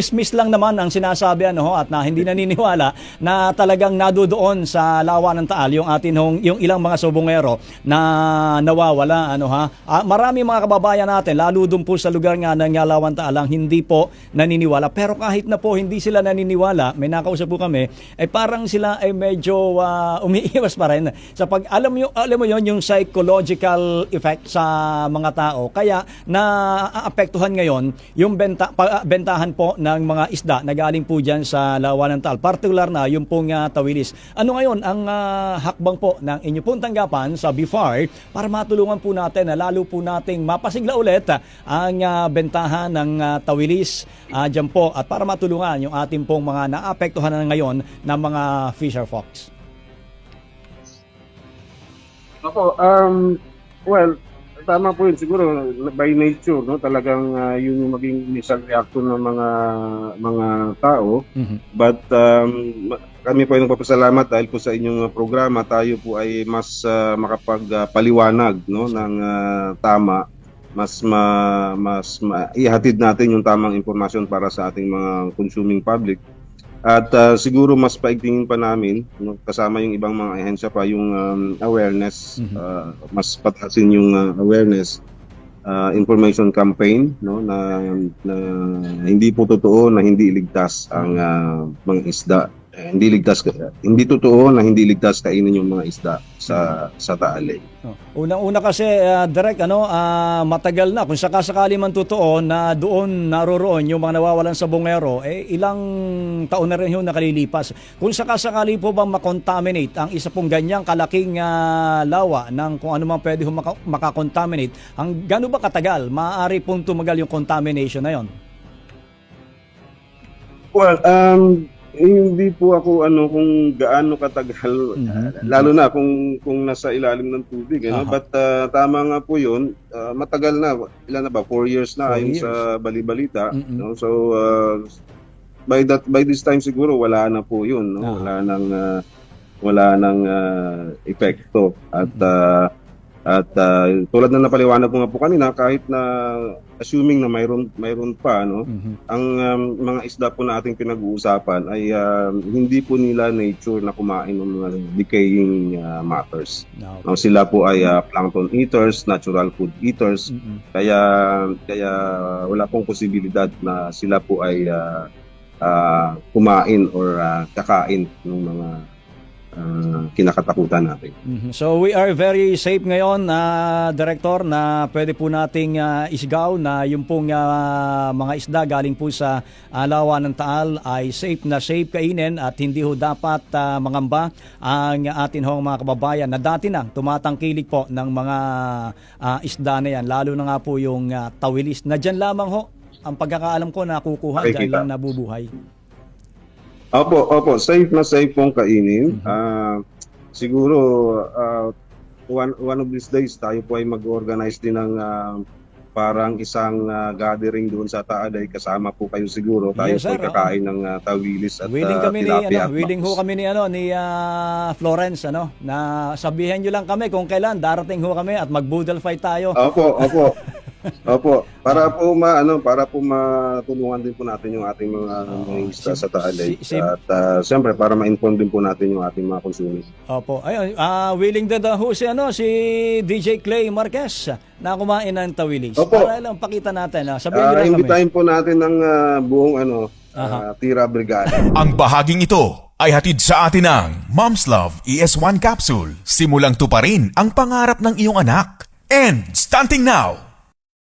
Dismiss lang naman ang sinasabi ano at na hindi naniniwala na talagang nadudoon sa lawa ng Taal yung atin hong yung ilang mga subongero na nawawala ano ha. Ah, marami mga kababayan natin lalo dun po sa lugar nga ng Lawan Taal ang hindi po naniniwala. Pero kahit na po hindi sila naniniwala, may nakausap po kami, ay parang sila ay medyo ah, umiiwas pa rin sa pag alam mo alam mo yon yung psychological effect sa mga tao. Kaya naapektuhan ngayon yung benta, pa- bentahan po ng mga isda na galing po dyan sa Lawa ng Taal. Partikular na yung pong ah, tawilis. Ano ngayon ang ah, hakbang po ng inyo pong tanggapan sa BIFAR para matulungan po natin na lalo po nating mapasigla ulit ah, ang ah, bentahan ng ah, tawilis ah, dyan po at para matulungan yung ating pong mga naapektuhan na ngayon ng mga fisher fox. Ako, um, well, tama po yun. Siguro, by nature, no, talagang ah, yun yung maging initial reaction ng mga mga tao. But um, kami po ay nagpapasalamat dahil po sa inyong ah, programa, tayo po ay mas ah, makapagpaliwanag no, ng ah, tama mas ma, mas ma, ihatid natin yung tamang impormasyon para sa ating mga consuming public. At ah, siguro mas paigtingin pa namin, no, kasama yung ibang mga ahensya pa, yung um, awareness, Mhm. ah, mas patasin yung ah, awareness, ah, information campaign, no, na, na hindi po totoo na hindi iligtas ang ah, mga isda. Eh, hindi ligtas, hindi totoo na hindi ligtas kainin yung mga isda sa sa Taal Lake. Oh. Unang-una kasi uh, direct ano ah, matagal na kung sakasakali man totoo na doon naroroon yung mga nawawalan sa bungero eh ilang taon na rin yung nakalilipas. Kung sakasakali po bang makontaminate ang isa pong ganyang kalaking ah, lawa ng kung ano man pwede maka- makakontaminate, ang gaano ba katagal maaari pong tumagal yung contamination na yon? Well, um, hindi po ako ano kung gaano katagal Mhm. lalo na kung kung nasa ilalim ng tubig ano but ah, tama nga po 'yun. Ah, matagal na. Ilan na ba? 4 years na ayon sa balibalita Mm-mm. no? So ah, by that by this time siguro wala na po 'yun no? Aha. wala nang ah, wala nang ah, epekto. At ah, at ah, tulad na napaliwanag ko nga po kanina kahit na assuming na mayroon mayroon pa no Mhm. ang um, mga isda po na ating pinag-uusapan ay um, hindi po nila nature na kumain ng mga decaying uh, matters. No. No, sila po ay uh, plankton eaters, natural food eaters, Mhm. kaya kaya wala pong posibilidad na sila po ay uh, uh, kumain or uh, kakain ng mga uh, kinakatakutan natin. Mhm. So we are very safe ngayon na director na pwede po nating ah, isgaw na yung pong ah, mga isda galing po sa alawa ng Taal ay safe na safe kainin at hindi ho dapat ah, mangamba ang atin hong mga kababayan na dati na tumatangkilik po ng mga ah, isda na yan lalo na nga po yung ah, tawilis na dyan lamang ho ang pagkakaalam ko nakukuha dyan lang nabubuhay. Opo, opo, safe na safe pong kainin. Mhm. Ah, siguro ah, one one of these days tayo po ay mag-organize din ng ah, parang isang ah, gathering doon sa Taaday kasama po kayo siguro. Tayo Yes, po sir, ay kakain ng ah, tawilis at willing kami ni tilapia ano, at willing ho kami ni ano ni ah, Florence ano na sabihan niyo lang kami kung kailan darating ho kami at mag-boodle fight tayo. Opo, opo. Opo, para po ma ano, para po matulungan din po natin yung ating mga mga isda sa Taaday. Si- si- At ah, siyempre para ma-inform din po natin yung ating mga consumers. Opo. Ayun, ah willing din daw ho si ano si DJ Clay Marquez na kumain ng tawilis. Opo. Para lang pakita natin. Ah. Sabihan niyo Ah, lang kami. imbitahin po natin ng ah, buong ano, ah, Tira Brigada. Ang bahaging ito ay hatid sa atin ng Mom's Love ES1 Capsule. Simulang tuparin ang pangarap ng iyong anak. And stunting now,